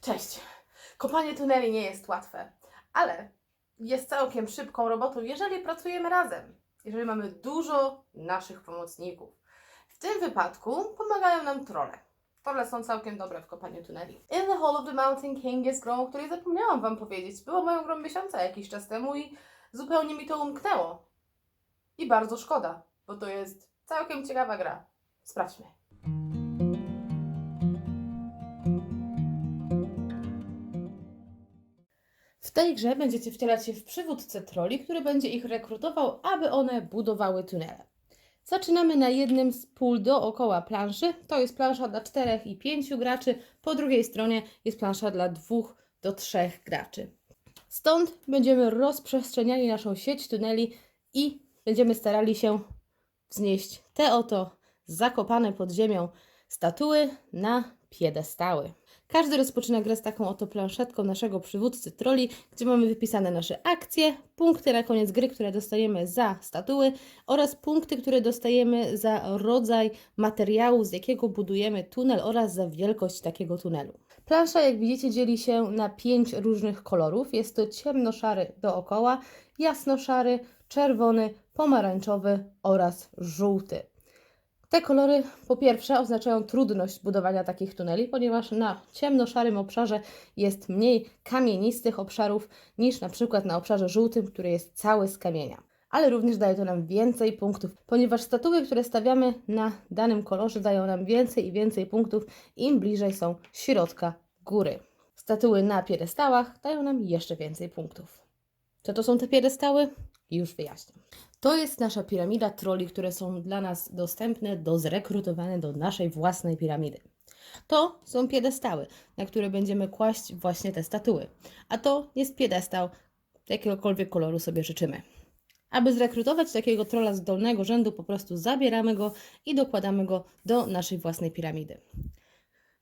Cześć! Kopanie tuneli nie jest łatwe, ale jest całkiem szybką robotą, jeżeli pracujemy razem, jeżeli mamy dużo naszych pomocników. W tym wypadku pomagają nam trole. Trole są całkiem dobre w kopaniu tuneli. In the Hall of the Mountain King jest grą, o której zapomniałam Wam powiedzieć. Była moją grą miesiąca jakiś czas temu i zupełnie mi to umknęło. I bardzo szkoda, bo to jest całkiem ciekawa gra. Sprawdźmy. W tej grze będziecie wcielać się w przywódcę troli, który będzie ich rekrutował, aby one budowały tunele. Zaczynamy na jednym z pól dookoła planszy. To jest plansza dla 4 i 5 graczy. Po drugiej stronie jest plansza dla 2 do 3 graczy. Stąd będziemy rozprzestrzeniali naszą sieć tuneli i będziemy starali się wznieść te oto zakopane pod ziemią statuły na piedestały. Każdy rozpoczyna grę z taką oto planszetką naszego przywódcy troli, gdzie mamy wypisane nasze akcje, punkty na koniec gry, które dostajemy za statuły oraz punkty, które dostajemy za rodzaj materiału, z jakiego budujemy tunel oraz za wielkość takiego tunelu. Plansza, jak widzicie, dzieli się na pięć różnych kolorów. Jest to ciemnoszary dookoła, jasnoszary, czerwony, pomarańczowy oraz żółty. Te kolory po pierwsze oznaczają trudność budowania takich tuneli, ponieważ na ciemnoszarym obszarze jest mniej kamienistych obszarów niż na przykład na obszarze żółtym, który jest cały z kamienia. Ale również daje to nam więcej punktów, ponieważ statuły, które stawiamy na danym kolorze, dają nam więcej i więcej punktów, im bliżej są środka góry. Statuły na piedestałach dają nam jeszcze więcej punktów. Co to są te piedestały? Już wyjaśnię. To jest nasza piramida troli, które są dla nas dostępne do zrekrutowania do naszej własnej piramidy. To są piedestały, na które będziemy kłaść właśnie te statuły. A to jest piedestał, jakiegokolwiek koloru sobie życzymy. Aby zrekrutować takiego trolla z dolnego rzędu, po prostu zabieramy go i dokładamy go do naszej własnej piramidy.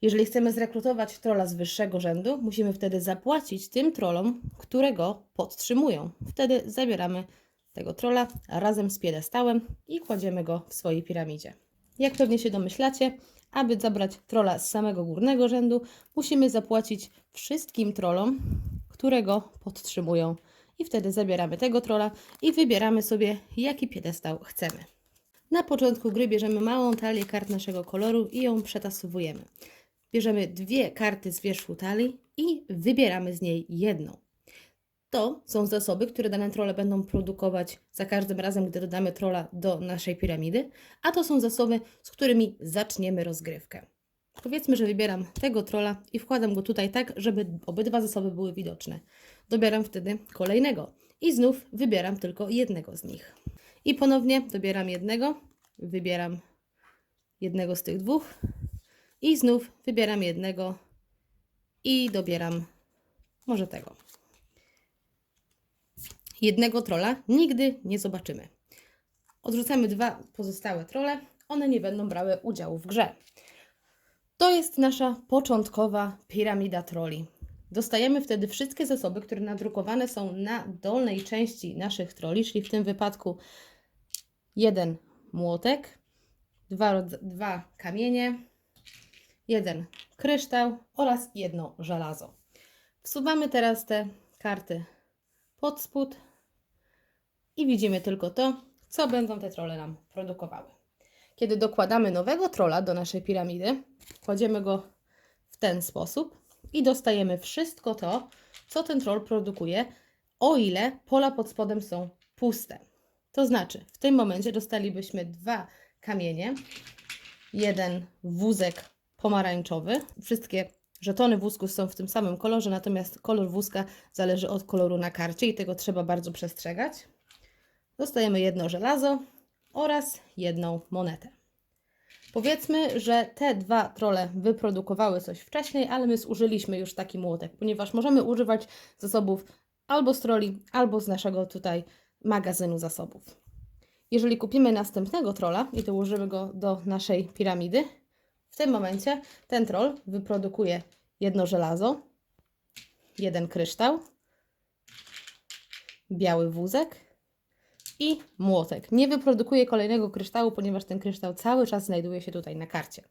Jeżeli chcemy zrekrutować trolla z wyższego rzędu, musimy wtedy zapłacić tym trollom, które go podtrzymują. Wtedy zabieramy tego trolla razem z piedestałem i kładziemy go w swojej piramidzie. Jak pewnie się domyślacie, aby zabrać trolla z samego górnego rzędu, musimy zapłacić wszystkim trollom, które go podtrzymują. I wtedy zabieramy tego trolla i wybieramy sobie, jaki piedestał chcemy. Na początku gry bierzemy małą talię kart naszego koloru i ją przetasowujemy. Bierzemy dwie karty z wierzchu talii i wybieramy z niej jedną. To są zasoby, które dane trolle będą produkować za każdym razem, gdy dodamy trolla do naszej piramidy, a to są zasoby, z którymi zaczniemy rozgrywkę. Powiedzmy, że wybieram tego trolla i wkładam go tutaj tak, żeby obydwa zasoby były widoczne. Dobieram wtedy kolejnego i znów wybieram tylko jednego z nich. I ponownie dobieram jednego, wybieram jednego z tych dwóch i znów wybieram jednego i dobieram może tego. Jednego trolla nigdy nie zobaczymy. Odrzucamy dwa pozostałe trole, one nie będą brały udziału w grze. To jest nasza początkowa piramida troli. Dostajemy wtedy wszystkie zasoby, które nadrukowane są na dolnej części naszych troli, czyli w tym wypadku jeden młotek, dwa, dwa kamienie, jeden kryształ oraz jedno żelazo. Wsuwamy teraz te karty pod spód i widzimy tylko to, co będą te trole nam produkowały. Kiedy dokładamy nowego trolla do naszej piramidy, kładziemy go w ten sposób i dostajemy wszystko to, co ten troll produkuje, o ile pola pod spodem są puste. To znaczy, w tym momencie dostalibyśmy dwa kamienie, jeden wózek pomarańczowy. Wszystkie żetony wózków są w tym samym kolorze, natomiast kolor wózka zależy od koloru na karcie i tego trzeba bardzo przestrzegać. Dostajemy jedno żelazo oraz jedną monetę. Powiedzmy, że te dwa trole wyprodukowały coś wcześniej, ale my zużyliśmy już taki młotek, ponieważ możemy używać zasobów albo z troli, albo z naszego tutaj magazynu zasobów. Jeżeli kupimy następnego trolla i dołożymy go do naszej piramidy, w tym momencie ten troll wyprodukuje jedno żelazo, jeden kryształ, biały wózek i młotek. Nie wyprodukuje kolejnego kryształu, ponieważ ten kryształ cały czas znajduje się tutaj na karcie.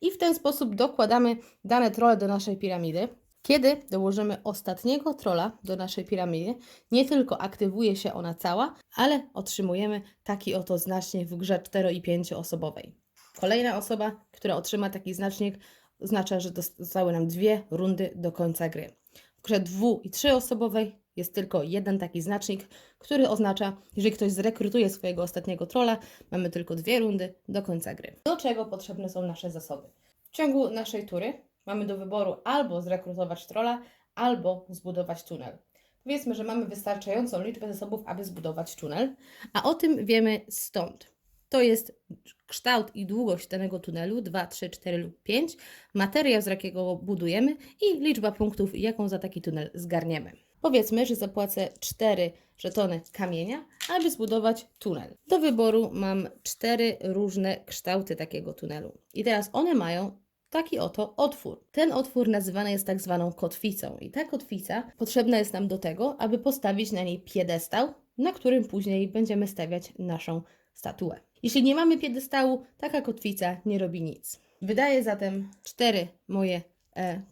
I w ten sposób dokładamy dane trole do naszej piramidy. Kiedy dołożymy ostatniego trolla do naszej piramidy, nie tylko aktywuje się ona cała, ale otrzymujemy taki oto znacznik w grze 4 i 5 osobowej. Kolejna osoba, która otrzyma taki znacznik, oznacza, że zostały nam dwie rundy do końca gry. W grze 2 i 3 osobowej jest tylko jeden taki znacznik, który oznacza, jeżeli ktoś zrekrutuje swojego ostatniego trolla, mamy tylko dwie rundy do końca gry. Do czego potrzebne są nasze zasoby? W ciągu naszej tury mamy do wyboru albo zrekrutować trolla, albo zbudować tunel. Powiedzmy, że mamy wystarczającą liczbę zasobów, aby zbudować tunel, a o tym wiemy stąd. To jest kształt i długość danego tunelu 2, 3, 4 lub 5, materiał, z jakiego go budujemy i liczba punktów, jaką za taki tunel zgarniemy. Powiedzmy, że zapłacę 4 żetony kamienia, aby zbudować tunel. Do wyboru mam cztery różne kształty takiego tunelu. I teraz one mają taki oto otwór. Ten otwór nazywany jest tak zwaną kotwicą i ta kotwica potrzebna jest nam do tego, aby postawić na niej piedestał, na którym później będziemy stawiać naszą statuę. Jeśli nie mamy piedestału, taka kotwica nie robi nic. Wydaję zatem cztery moje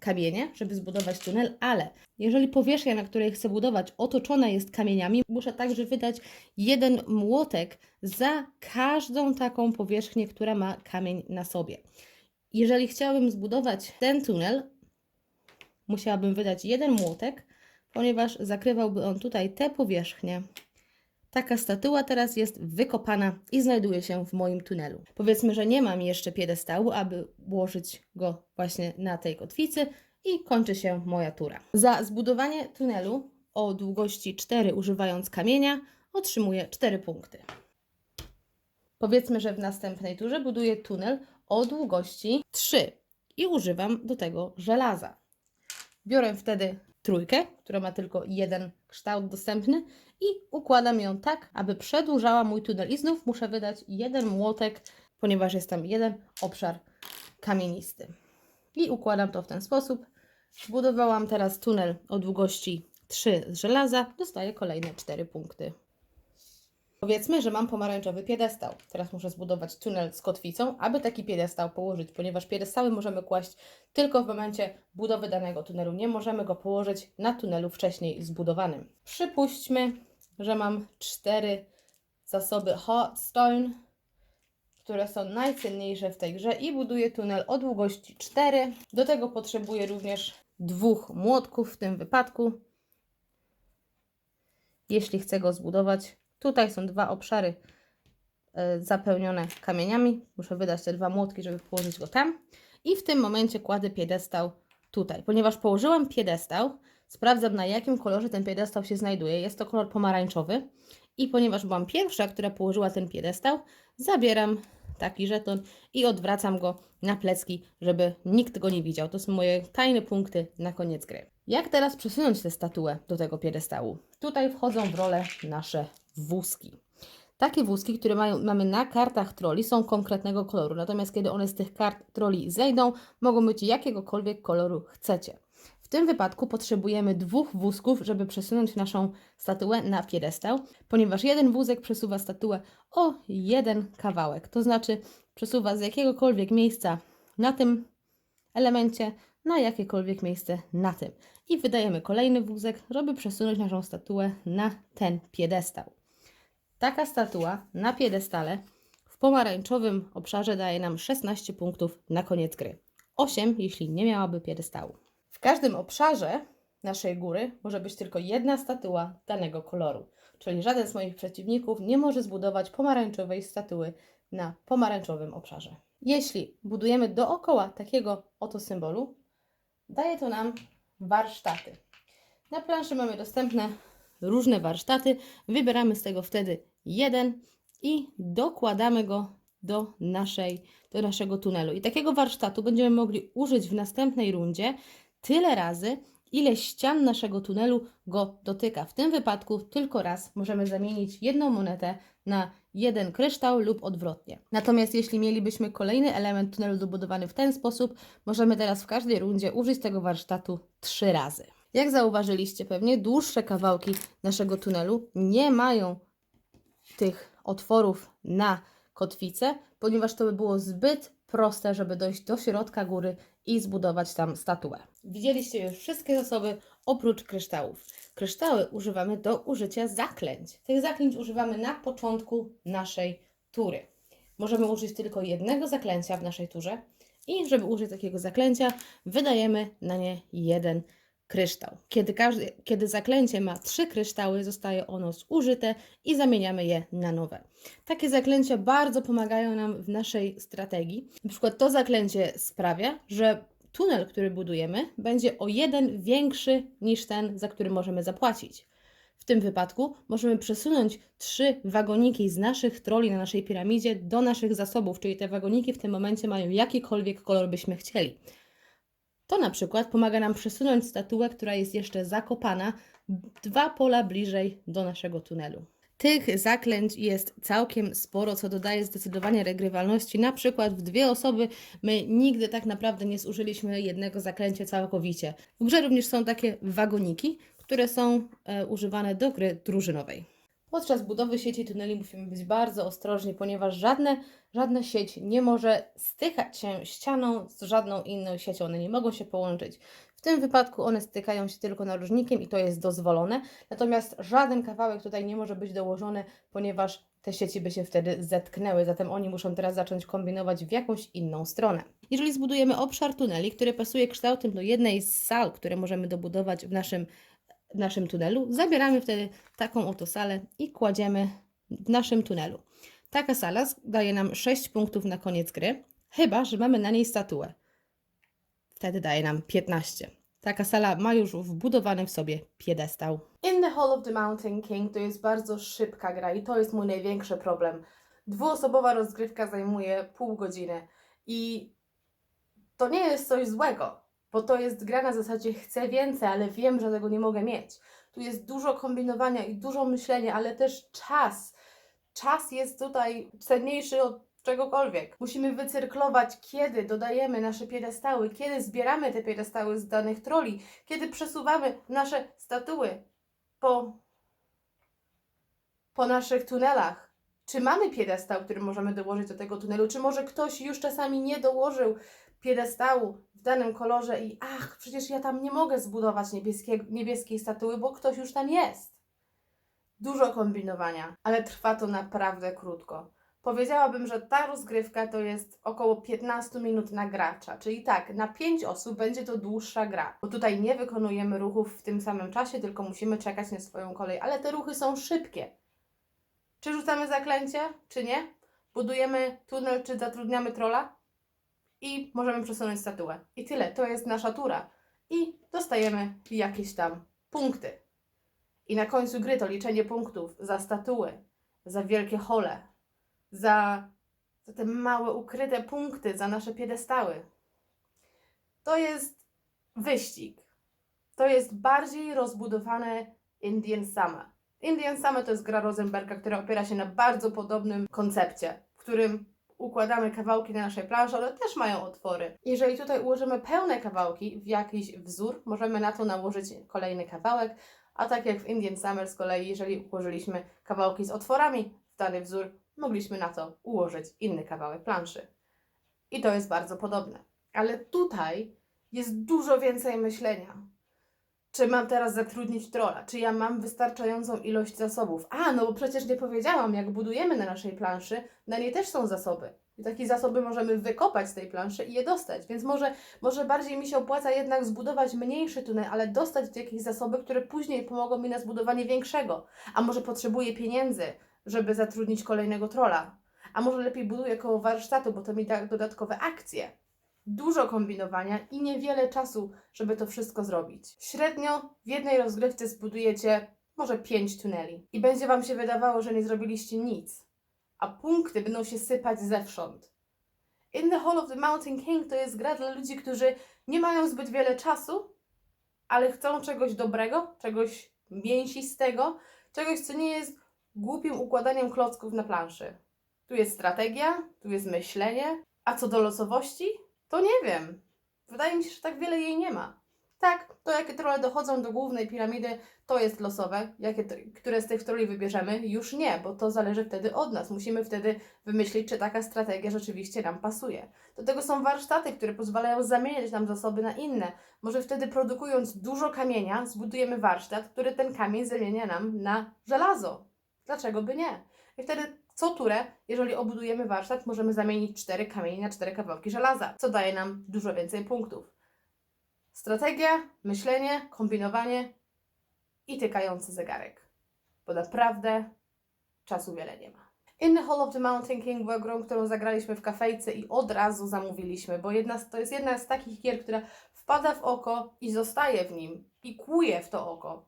kamienie, żeby zbudować tunel, ale jeżeli powierzchnia, na której chcę budować, otoczona jest kamieniami, muszę także wydać jeden młotek za każdą taką powierzchnię, która ma kamień na sobie. Jeżeli chciałabym zbudować ten tunel, musiałabym wydać jeden młotek, ponieważ zakrywałby on tutaj te powierzchnie. Taka statua teraz jest wykopana i znajduje się w moim tunelu. Powiedzmy, że nie mam jeszcze piedestału, aby ułożyć go właśnie na tej kotwicy i kończy się moja tura. Za zbudowanie tunelu o długości 4 używając kamienia otrzymuję 4 punkty. Powiedzmy, że w następnej turze buduję tunel o długości 3 i używam do tego żelaza. Biorę wtedy trójkę, która ma tylko jeden kształt dostępny i układam ją tak, aby przedłużała mój tunel. I znów muszę wydać jeden młotek, ponieważ jest tam jeden obszar kamienisty. I układam to w ten sposób. Zbudowałam teraz tunel o długości 3 z żelaza, dostaję kolejne 4 punkty. Powiedzmy, że mam pomarańczowy piedestał. Teraz muszę zbudować tunel z kotwicą, aby taki piedestał położyć, ponieważ piedestały możemy kłaść tylko w momencie budowy danego tunelu. Nie możemy go położyć na tunelu wcześniej zbudowanym. Przypuśćmy, że mam cztery zasoby hot stone, które są najcenniejsze w tej grze i buduję tunel o długości 4. Do tego potrzebuję również dwóch młotków w tym wypadku, jeśli chcę go zbudować. Tutaj są dwa obszary e, zapełnione kamieniami. Muszę wydać te dwa młotki, żeby położyć go tam. I w tym momencie kładę piedestał tutaj. Ponieważ położyłam piedestał, sprawdzam na jakim kolorze ten piedestał się znajduje. Jest to kolor pomarańczowy. I ponieważ byłam pierwsza, która położyła ten piedestał, zabieram taki żeton i odwracam go na plecki, żeby nikt go nie widział. To są moje tajne punkty na koniec gry. Jak teraz przesunąć tę statuę do tego piedestału? Tutaj wchodzą w rolę nasze wózki. Takie wózki, które mają, mamy na kartach troli, są konkretnego koloru, natomiast kiedy one z tych kart troli zejdą, mogą być jakiegokolwiek koloru chcecie. W tym wypadku potrzebujemy dwóch wózków, żeby przesunąć naszą statuę na piedestał, ponieważ jeden wózek przesuwa statuę o jeden kawałek, to znaczy przesuwa z jakiegokolwiek miejsca na tym elemencie na jakiekolwiek miejsce na tym. I wydajemy kolejny wózek, żeby przesunąć naszą statuę na ten piedestał. Taka statua na piedestale w pomarańczowym obszarze daje nam 16 punktów na koniec gry. 8, jeśli nie miałaby piedestału. W każdym obszarze naszej góry może być tylko jedna statua danego koloru, czyli żaden z moich przeciwników nie może zbudować pomarańczowej statuły na pomarańczowym obszarze. Jeśli budujemy dookoła takiego oto symbolu, daje to nam warsztaty. Na planszy mamy dostępne różne warsztaty. Wybieramy z tego wtedy jeden i dokładamy go do, naszej, do naszego tunelu. I takiego warsztatu będziemy mogli użyć w następnej rundzie tyle razy, ile ścian naszego tunelu go dotyka. W tym wypadku tylko raz możemy zamienić jedną monetę na jeden kryształ lub odwrotnie. Natomiast jeśli mielibyśmy kolejny element tunelu dobudowany w ten sposób, możemy teraz w każdej rundzie użyć tego warsztatu trzy razy. Jak zauważyliście pewnie, dłuższe kawałki naszego tunelu nie mają tych otworów na kotwicę, ponieważ to by było zbyt proste, żeby dojść do środka góry i zbudować tam statuę. Widzieliście już wszystkie zasoby oprócz kryształów. Kryształy używamy do użycia zaklęć. Tych zaklęć używamy na początku naszej tury. Możemy użyć tylko jednego zaklęcia w naszej turze i żeby użyć takiego zaklęcia, wydajemy na nie jeden kryształ. Kiedy, każdy, kiedy zaklęcie ma trzy kryształy, zostaje ono zużyte i zamieniamy je na nowe. Takie zaklęcia bardzo pomagają nam w naszej strategii. Na przykład to zaklęcie sprawia, że tunel, który budujemy, będzie o jeden większy niż ten, za który możemy zapłacić. W tym wypadku możemy przesunąć trzy wagoniki z naszych troli na naszej piramidzie do naszych zasobów, czyli te wagoniki w tym momencie mają jakikolwiek kolor byśmy chcieli. To na przykład pomaga nam przesunąć statuę, która jest jeszcze zakopana, dwa pola bliżej do naszego tunelu. Tych zaklęć jest całkiem sporo, co dodaje zdecydowanie regrywalności. Na przykład w dwie osoby my nigdy tak naprawdę nie zużyliśmy jednego zaklęcia całkowicie. W grze również są takie wagoniki, które są e, używane do gry drużynowej. Podczas budowy sieci tuneli musimy być bardzo ostrożni, ponieważ żadne, żadna sieć nie może stykać się ścianą z żadną inną siecią. One nie mogą się połączyć. W tym wypadku one stykają się tylko narożnikiem i to jest dozwolone. Natomiast żaden kawałek tutaj nie może być dołożony, ponieważ te sieci by się wtedy zetknęły. Zatem oni muszą teraz zacząć kombinować w jakąś inną stronę. Jeżeli zbudujemy obszar tuneli, który pasuje kształtem do jednej z sal, które możemy dobudować w naszym w naszym tunelu. Zabieramy wtedy taką oto salę i kładziemy w naszym tunelu. Taka sala daje nam 6 punktów na koniec gry, chyba że mamy na niej statuę. Wtedy daje nam 15. Taka sala ma już wbudowany w sobie piedestał. In the Hall of the Mountain King to jest bardzo szybka gra i to jest mój największy problem. Dwuosobowa rozgrywka zajmuje pół godziny i to nie jest coś złego bo to jest gra na zasadzie chcę więcej, ale wiem, że tego nie mogę mieć. Tu jest dużo kombinowania i dużo myślenia, ale też czas. Czas jest tutaj cenniejszy od czegokolwiek. Musimy wycyrklować, kiedy dodajemy nasze piedestały, kiedy zbieramy te piedestały z danych troli, kiedy przesuwamy nasze statuły po, po naszych tunelach. Czy mamy piedestał, który możemy dołożyć do tego tunelu, czy może ktoś już czasami nie dołożył piedestału w danym kolorze i ach, przecież ja tam nie mogę zbudować niebieskiej, statuły, bo ktoś już tam jest. Dużo kombinowania, ale trwa to naprawdę krótko. Powiedziałabym, że ta rozgrywka to jest około 15 minut na gracza, czyli tak, na 5 osób będzie to dłuższa gra, bo tutaj nie wykonujemy ruchów w tym samym czasie, tylko musimy czekać na swoją kolej, ale te ruchy są szybkie. Czy rzucamy zaklęcie, czy nie? Budujemy tunel, czy zatrudniamy trola? I możemy przesunąć statuę. I tyle, to jest nasza tura. I dostajemy jakieś tam punkty. I na końcu gry to liczenie punktów za statuły, za wielkie hole, za, za te małe ukryte punkty, za nasze piedestały. To jest wyścig. To jest bardziej rozbudowane Indian Summer. Indian Summer to jest gra Rosenberga, która opiera się na bardzo podobnym koncepcie, w którym układamy kawałki na naszej planszy, one też mają otwory. Jeżeli tutaj ułożymy pełne kawałki w jakiś wzór, możemy na to nałożyć kolejny kawałek, a tak jak w Indian Summer z kolei, jeżeli ułożyliśmy kawałki z otworami w dany wzór, mogliśmy na to ułożyć inny kawałek planszy. I to jest bardzo podobne. Ale tutaj jest dużo więcej myślenia. Czy mam teraz zatrudnić trola? Czy ja mam wystarczającą ilość zasobów? A, no bo przecież nie powiedziałam, jak budujemy na naszej planszy, na niej też są zasoby. I takie zasoby możemy wykopać z tej planszy i je dostać. Więc może, może bardziej mi się opłaca jednak zbudować mniejszy tunel, ale dostać jakieś zasoby, które później pomogą mi na zbudowanie większego. A może potrzebuję pieniędzy, żeby zatrudnić kolejnego trola. A może lepiej buduję koło warsztatu, bo to mi da dodatkowe akcje dużo kombinowania i niewiele czasu, żeby to wszystko zrobić. Średnio w jednej rozgrywce zbudujecie może 5 tuneli i będzie Wam się wydawało, że nie zrobiliście nic, a punkty będą się sypać zewsząd. In the Hall of the Mountain King to jest gra dla ludzi, którzy nie mają zbyt wiele czasu, ale chcą czegoś dobrego, czegoś mięsistego, czegoś, co nie jest głupim układaniem klocków na planszy. Tu jest strategia, tu jest myślenie, a co do losowości, to nie wiem. Wydaje mi się, że tak wiele jej nie ma. Tak, to jakie trole dochodzą do głównej piramidy, to jest losowe. Jakie, które z tych troli wybierzemy? Już nie, bo to zależy wtedy od nas. Musimy wtedy wymyślić, czy taka strategia rzeczywiście nam pasuje. Do tego są warsztaty, które pozwalają zamieniać nam zasoby na inne. Może wtedy produkując dużo kamienia, zbudujemy warsztat, który ten kamień zamienia nam na żelazo. Dlaczego by nie? I wtedy co turę, jeżeli obudujemy warsztat, możemy zamienić cztery kamienie na cztery kawałki żelaza, co daje nam dużo więcej punktów. Strategia, myślenie, kombinowanie i tykający zegarek. Bo naprawdę czasu wiele nie ma. In the Hall of the Mountain King była grą, którą zagraliśmy w kafejce i od razu zamówiliśmy, bo jedna to jest jedna z takich gier, która wpada w oko i zostaje w nim i kłuje w to oko,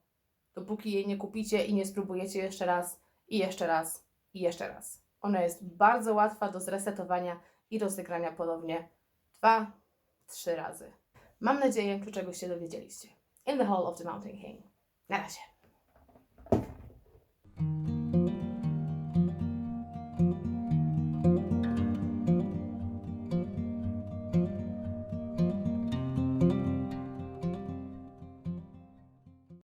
dopóki jej nie kupicie i nie spróbujecie jeszcze raz i jeszcze raz i jeszcze raz. Ona jest bardzo łatwa do zresetowania i rozegrania ponownie dwa, trzy razy. Mam nadzieję, że czegoś się dowiedzieliście. In the Hall of the Mountain King. Na razie.